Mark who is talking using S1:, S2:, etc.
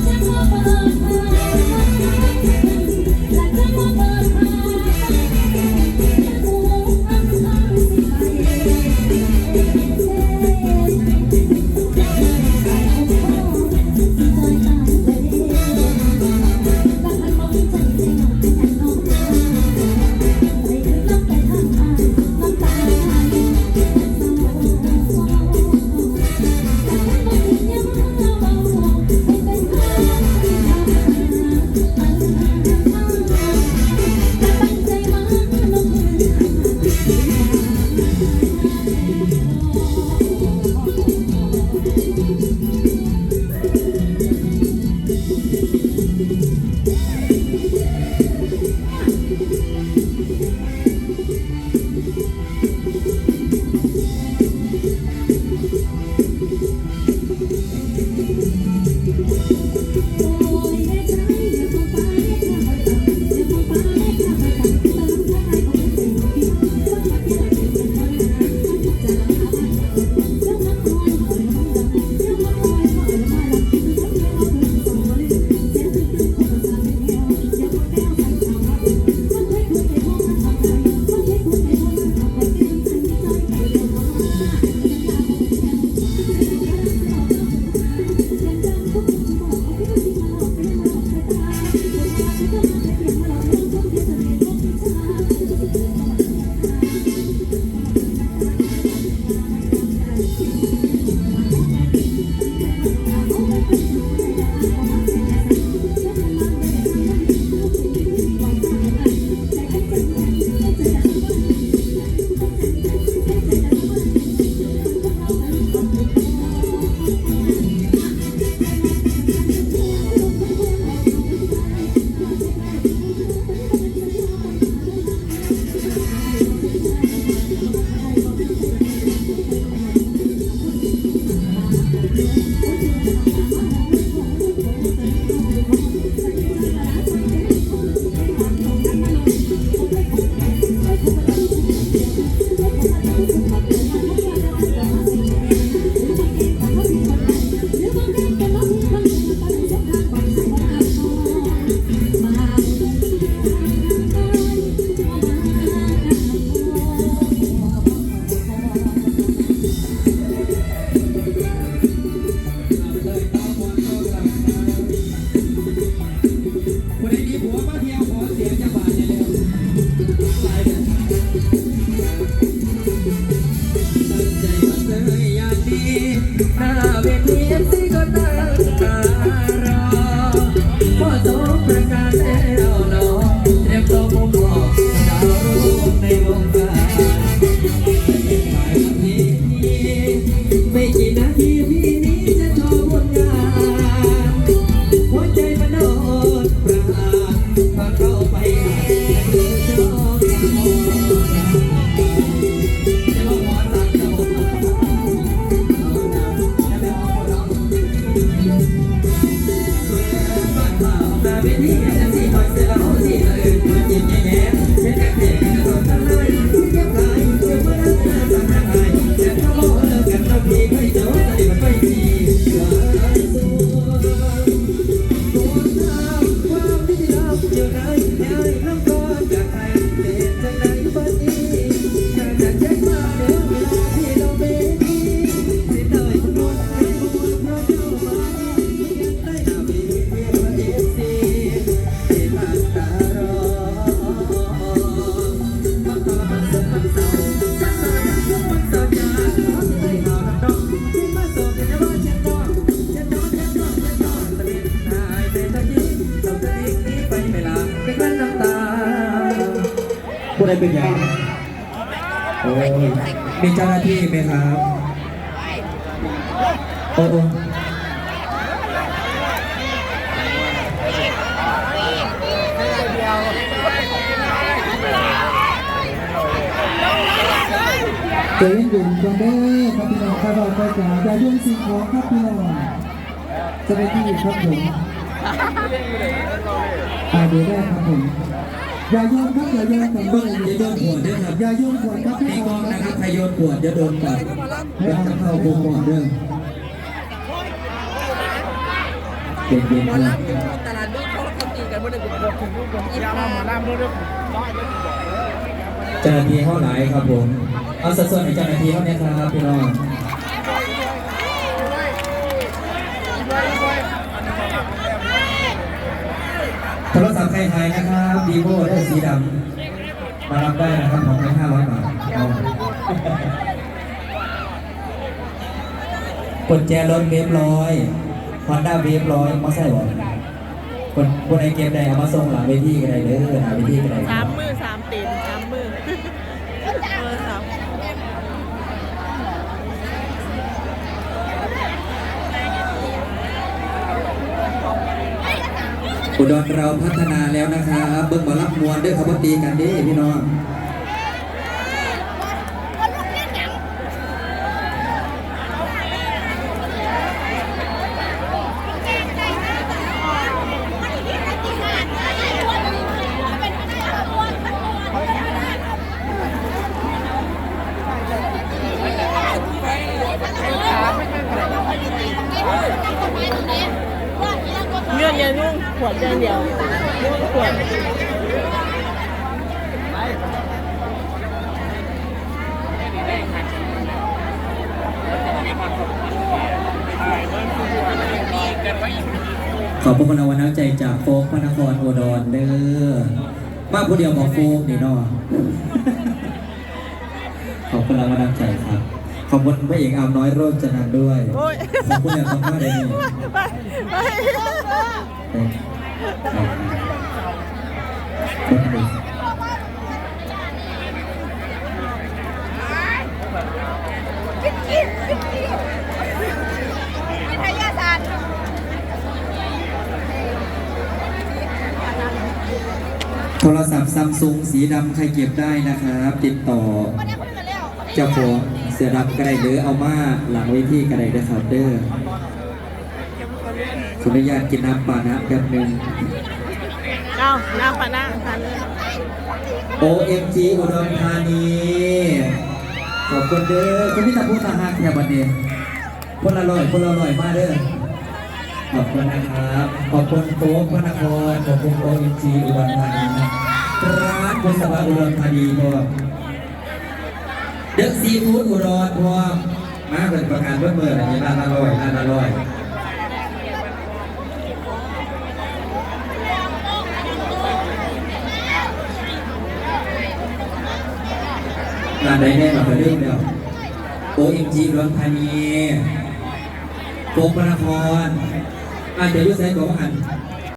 S1: Thank you. ได้เป็นอย่างโอ้ยมีเจ้าหน้าที่ไหมครับ โอ้โอ
S2: เจ๊ยุ่งจังได้ครับพี่น้องครัเราก็จะจะยุ่งสิ่งของครับพี่น้องจะไปที่ครับผมอาเดียวได้ครับผม อย่าโยนครับอย่าโยนผม
S1: เบิ้
S2: อ
S1: งห
S2: ลั
S1: งจะโยนขวดด้วยครับ
S2: อย่าโยนขวดครับพี่
S1: กอ
S2: ง
S1: นะครับใครโยนขวดจะโดนปรับเป็นกับเข้าโกงก่อนว
S2: เด้
S1: เเก่อเดืนกุงกุแล้ล่ามเจ้
S2: นาที่เข้าหลาครับผมเอาสัดส่วนในเจะาหน้าทีเท่าเนี่ครับพี่น้อง รศัพท์ใครหายนะครับดีโวได้สีดำมารับได้นะครับของไม่ห้าร้อยบาทเอากดแจรถเวฟร้อยฮอนด้าเวฟร้อยมาใส่บ่คนคนไอเกมใดเอามาส่งหลังเวทีกันไดเด้อหาเวทีกันได
S3: สามมือสามตีน อุ
S2: ดรเราพัฒนาแล้วนะครับเบิ่งบอลรับมวลด้วยคำว่าตีกันด้พี่น้อง
S3: อนยังนุ่ง ขวดอย่างเดียวนุ่ขวด
S2: ขอบพระคุณวัลน้ำใจจากโฟกพระนครอุดรเด้อมาผู้เดียวบอกโฟกนี่เนาะขอบคุณวัลน้ำใจครับ ขอบคุณพระเอกอามน้อยโรจนันท์ด้วย
S3: โอ้ย
S2: ขอบคุณอย่างมากเลยนี่
S3: ไปไป
S2: เอ้ยครับขอบคุณโทรศัพท์ซัมซุงสีดำใครเก็บได้นะครับ ติดต่อเจ้าของ เสือดำก็ได้หรือเอามาหลังเวทีก็ได้นะครับเด้อขออนุญาตกินน้ำปานะแป๊บหนึง
S3: เอาน้ำปะนะทานเลย
S2: OMG อุดรธานีขอบคุณเด้อคุณพี่ตาพูดตาหักแถวบันเดนคนละร้อยคนละร้อยมากเด้อขอบคุณนะครับขอบคุณโต๊ะพระนครขอบคุณ OMG อุดรธานีร้านคุณสวัสดิ์อุดรธานีพวกเด็กซีฟู้ดอุดรพวกมาเป็นประกันเพื่อเมื่อไหร่ร้านละร้อยร้านละร้อยร้านใดแน่มาเรื่องเดียว OMG อุดรธานีโฟกพระนครอาจจะยุ่งใส่กว่าหัน